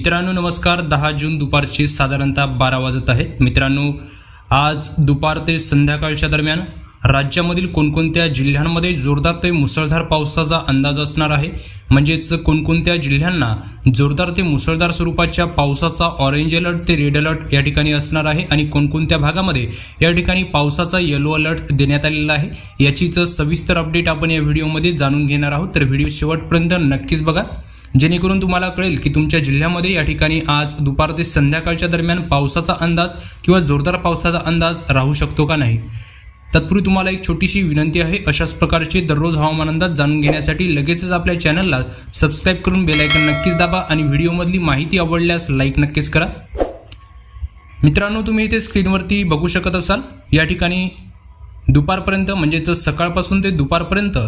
मित्रांनो नमस्कार. दहा जून दुपारचे साधारणतः बारा वाजत आहे. मित्रांनो आज दुपार ते संध्याकाळच्या दरम्यान राज्यामधील कोणकोणत्या जिल्ह्यांमध्ये जोरदार ते मुसळधार पावसाचा अंदाज असणार आहे? म्हणजेच कोणकोणत्या जिल्ह्यांना जोरदार ते मुसळधार स्वरूपाच्या पावसाचा ऑरेंज अलर्ट ते रेड अलर्ट या ठिकाणी असणार आहे? आणि कोणकोणत्या भागामध्ये या ठिकाणी पावसाचा येलो अलर्ट देण्यात आलेला आहे? याचीच सविस्तर अपडेट आपण या व्हिडिओमध्ये जाणून घेणार आहोत. तर व्हिडिओ शेवटपर्यंत नक्कीच बघा. जेणेकरून तुम्हाला कळेल की तुमच्या जिल्ह्यामध्ये या ठिकाणी आज दुपार ते संध्याकाळच्या दरम्यान पावसाचा अंदाज किंवा जोरदार पावसाचा अंदाज राहू शकतो का नाही? तत्पूर्वी तुम्हाला एक छोटीशी विनंती आहे अशाच प्रकारचे दररोज हवामान अंदाज जाणून घेण्यासाठी लगेचच आपल्या चॅनलला सबस्क्राईब करून बेलायकन नक्कीच दाबा आणि व्हिडिओमधली माहिती आवडल्यास लाईक नक्कीच करा. मित्रांनो तुम्ही इथे स्क्रीनवरती बघू शकत असाल या ठिकाणी दुपारपर्यंत म्हणजेच सकाळपासून ते दुपारपर्यंत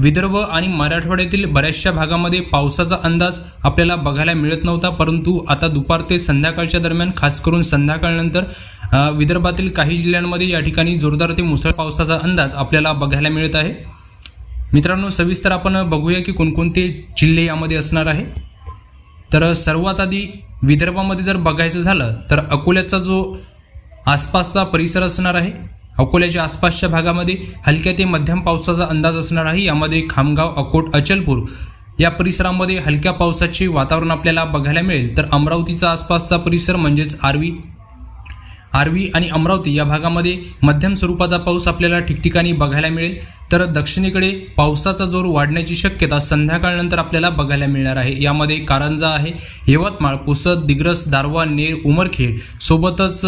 विदर्भ आणि मराठवाड्यातील बऱ्याचशा भागामध्ये पावसाचा अंदाज आपल्याला बघायला मिळत नव्हता परंतु आता दुपार ते संध्याकाळच्या दरम्यान खास करून संध्याकाळनंतर विदर्भातील काही जिल्ह्यांमध्ये या ठिकाणी जोरदार ते मुसळ पावसाचा अंदाज आपल्याला बघायला मिळत आहे. मित्रांनो सविस्तर आपण बघूया की कोणकोणते जिल्हे यामध्ये असणार आहे. तर सर्वात आधी विदर्भामध्ये जर बघायचं झालं तर अकोल्याचा जो आसपासचा परिसर असणार आहे अकोल्याच्या आसपासच्या भागामध्ये हलक्या ते मध्यम पावसाचा अंदाज असणार आहे. यामध्ये खामगाव अकोट अचलपूर या परिसरामध्ये हलक्या पावसाचे वातावरण आपल्याला बघायला मिळेल. तर अमरावतीचा आसपासचा परिसर म्हणजेच आर्वी आर्वी आणि अमरावती या भागामध्ये मध्यम स्वरूपाचा पाऊस आपल्याला ठिकठिकाणी बघायला मिळेल. तर दक्षिणेकडे पावसाचा जोर वाढण्याची शक्यता संध्याकाळनंतर आपल्याला बघायला मिळणार आहे. यामध्ये कारंजा आहे यवतमाळ पुसद दिग्रस दारवा नेर उमरखेड सोबतच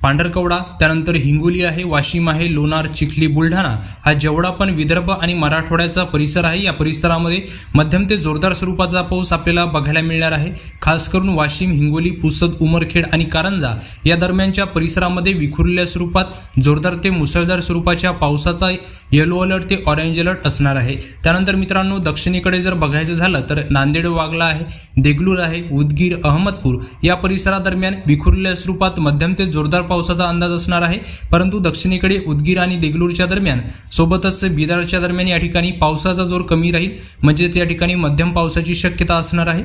पांढरकवडा त्यानंतर हिंगोली आहे वाशिम आहे लोणार चिखली बुलढाणा. हा जेवढा पण विदर्भ आणि मराठवाड्याचा परिसर आहे या परिसरामध्ये मध्यम ते जोरदार स्वरूपाचा पाऊस आपल्याला बघायला मिळणार आहे. खास करून वाशिम हिंगोली पुसद उमरखेड आणि कारंजा या दरम्यानच्या परिसरामध्ये विखुरलेल्या स्वरूपात जोरदार ते मुसळधार स्वरूपाच्या पावसाचा येलो अलर्ट ते ऑरेंज अलर्ट असणार आहे. त्यानंतर मित्रांनो दक्षिणेकडे जर बघायचं झालं तर नांदेड वागला आहे देगलूर आहे उदगीर अहमदपूर या परिसरादरम्यान विखुरलेल्या स्वरूपात मध्यम ते जोरदार पावसाचा अंदाज असणार आहे. परंतु दक्षिणेकडे उदगीर आणि देगलूरच्या दरम्यान सोबतच बिदारच्या दरम्यान या ठिकाणी पावसाचा जोर कमी राहील म्हणजेच या ठिकाणी मध्यम पावसाची शक्यता असणार आहे.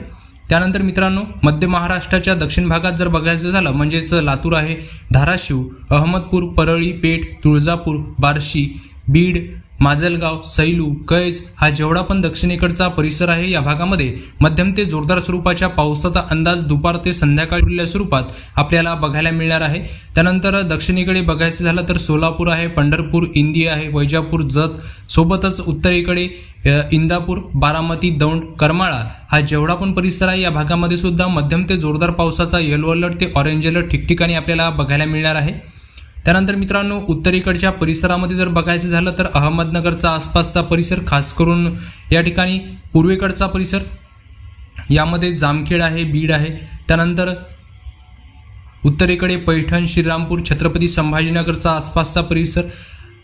त्यानंतर मित्रांनो मध्य महाराष्ट्राच्या दक्षिण भागात जर बघायचं झालं म्हणजेच लातूर आहे धाराशिव अहमदपूर परळी पेठ तुळजापूर बार्शी बीड माजलगाव सैलू कैज हा जेवढा पण दक्षिणेकडचा परिसर आहे या भागामध्ये मध्यम ते जोरदार स्वरूपाच्या पावसाचा अंदाज दुपार ते संध्याकाळच्या स्वरूपात आपल्याला बघायला मिळणार आहे. त्यानंतर दक्षिणेकडे बघायचं झालं तर सोलापूर आहे पंढरपूर इंदी आहे वैजापूर जत सोबतच उत्तरेकडे इंदापूर बारामती दौंड करमाळा हा जेवढा पण परिसर आहे या भागामध्ये सुद्धा मध्यम ते जोरदार पावसाचा येलो अलर्ट ते ऑरेंज अलर्ट ठिकठिकाणी आपल्याला बघायला मिळणार आहे. त्यानंतर मित्रांनो उत्तरेकडच्या परिसरामध्ये जर बघायचं झालं तर अहमदनगरचा आसपासचा परिसर खास करून या ठिकाणी पूर्वेकडचा परिसर यामध्ये जामखेड आहे बीड आहे. त्यानंतर उत्तरेकडे पैठण श्रीरामपूर छत्रपती संभाजीनगरचा आसपासचा परिसर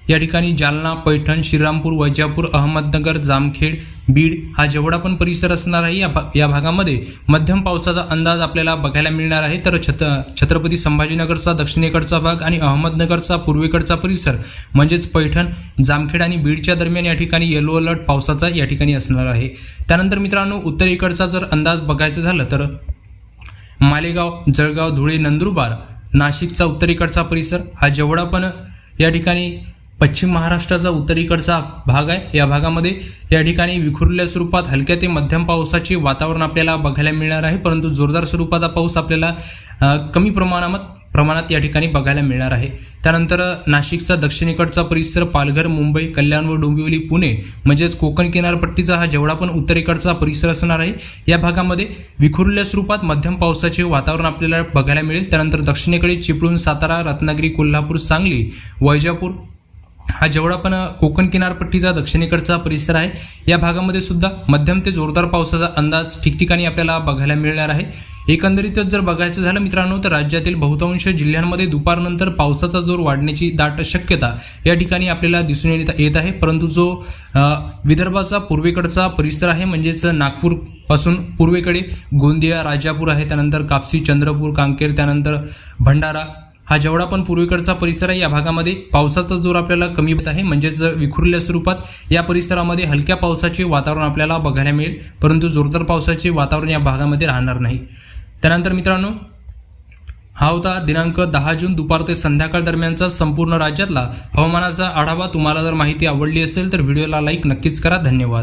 या ठिकाणी जालना पैठण श्रीरामपूर वैजापूर अहमदनगर जामखेड बीड हा जेवढा पण परिसर असणार आहे या भा या भागामध्ये मध्यम पावसाचा अंदाज आपल्याला बघायला मिळणार आहे. तर छत छत्रपती संभाजीनगरचा दक्षिणेकडचा भाग आणि अहमदनगरचा पूर्वेकडचा परिसर म्हणजेच पैठण जामखेड आणि बीडच्या दरम्यान या ठिकाणी येलो अलर्ट पावसाचा या ठिकाणी असणार आहे. त्यानंतर मित्रांनो उत्तरेकडचा जर अंदाज बघायचं झालं तर मालेगाव जळगाव धुळे नंदुरबार नाशिकचा उत्तरेकडचा परिसर हा जेवढा पण या ठिकाणी पश्चिम महाराष्ट्राचा उत्तरेकडचा भाग आहे. या भागामध्ये या ठिकाणी विखुरलेल्या स्वरूपात हलक्या ते मध्यम पावसाचे वातावरण आपल्याला बघायला मिळणार आहे. परंतु जोरदार स्वरूपाचा पाऊस आपल्याला कमी प्रमाणात प्रमाणात या ठिकाणी बघायला मिळणार आहे. त्यानंतर नाशिकचा दक्षिणेकडचा परिसर पालघर मुंबई कल्याण व डोंबिवली पुणे म्हणजेच कोकण किनारपट्टीचा हा जेवढा पण उत्तरेकडचा परिसर असणार आहे या भागामध्ये विखुरलेल्या स्वरूपात मध्यम पावसाचे वातावरण आपल्याला बघायला मिळेल. त्यानंतर दक्षिणेकडे चिपळूण सातारा रत्नागिरी कोल्हापूर सांगली वैजापूर हा जेवढा पण कोकण किनारपट्टीचा दक्षिणेकडचा परिसर आहे या भागामध्ये सुद्धा मध्यम ते जोरदार पावसाचा अंदाज ठिकठिकाणी आपल्याला बघायला मिळणार आहे. एकंदरीतच जर बघायचं झालं मित्रांनो तर राज्यातील बहुतांश जिल्ह्यांमध्ये दुपारनंतर पावसाचा जोर वाढण्याची दाट शक्यता या ठिकाणी आपल्याला दिसून येत येत आहे. परंतु जो विदर्भाचा पूर्वेकडचा परिसर आहे म्हणजेच नागपूरपासून पूर्वेकडे गोंदिया राजापूर आहे त्यानंतर कापसी चंद्रपूर कांकेर त्यानंतर भंडारा हा जेवढा पण पूर्वेकडचा परिसर आहे या भागामध्ये पावसाचा जोर आपल्याला कमी होत आहे. म्हणजेच विखुरल्या स्वरूपात या परिसरामध्ये हलक्या पावसाचे वातावरण आपल्याला बघायला मिळेल. परंतु जोरदार पावसाचे वातावरण या भागामध्ये राहणार नाही. त्यानंतर मित्रांनो हा होता दिनांक दहा जून दुपार ते संध्याकाळ दरम्यानचा संपूर्ण राज्यातला. हवामानाचा आढावा तुम्हाला जर माहिती आवडली असेल तर व्हिडिओला लाईक नक्कीच करा. धन्यवाद.